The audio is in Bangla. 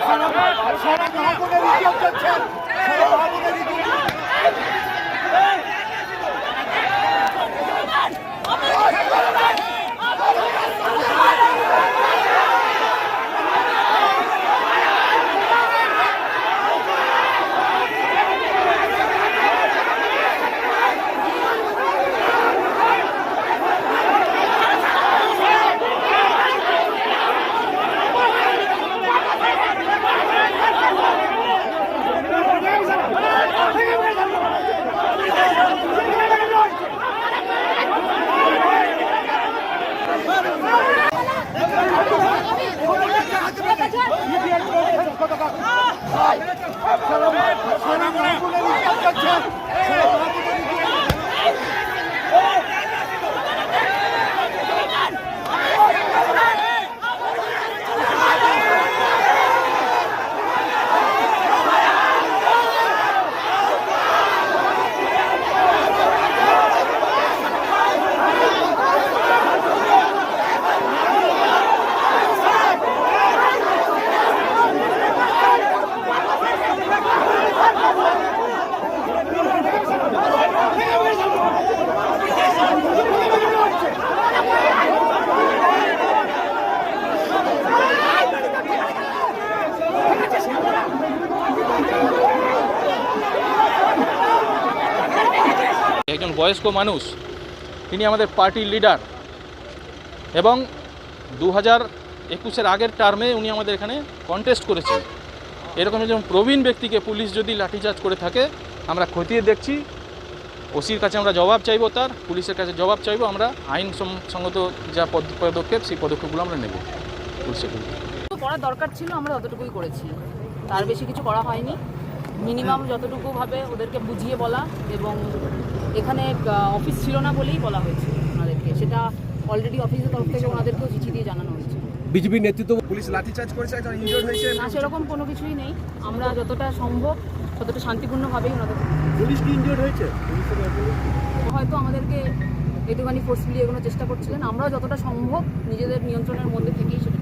সারা সারা একজন বয়স্ক মানুষ, তিনি আমাদের পার্টির লিডার এবং দু হাজার একুশের আগের টার্মে উনি আমাদের এখানে কন্টেস্ট করেছেন। এরকম একজন প্রবীণ ব্যক্তিকে পুলিশ যদি লাঠিচার্জ করে থাকে, আমরা খতিয়ে দেখছি। ওসির কাছে আমরা জবাব চাইব তার, পুলিশের কাছে জবাব চাইব, আমরা আইন সঙ্গত যা পদ- পদক্ষেপ, সেই পদক্ষেপগুলো আমরা নেব। পুলিশের করা দরকার ছিল, আমরা ততটুকুই করেছি। তার বেশি কিছু করা হয়নি। মিনিমাম যতটুকু ভাবে ওদেরকে বুঝিয়ে বলা এবং এখানে অফিস ছিল না বলেই বলা হয়েছে ওনাদেরকে। সেটা অলরেডি অফিসের তরফ থেকে ওনাদেরকেও চিঠি দিয়ে জানানো হয়েছে। বিজেপি নেতৃত্ব পুলিশ লাঠিচার্জ করেছে একজন ইনজোর্ড হয়েছে। না সেরকম কোনো কিছুই নেই। আমরা যতটা সম্ভব ততটা শান্তিপূর্ণভাবেই ওনাদের পুলিশ কি ইনজিওর্ড হয়েছে? হয়তো আমাদেরকে একটুখানি ফোর্সফুলি এগোনোর চেষ্টা করছিলেন। আমরাও যতটা সম্ভব নিজেদের নিয়ন্ত্রণের মধ্যে থেকেই সেটা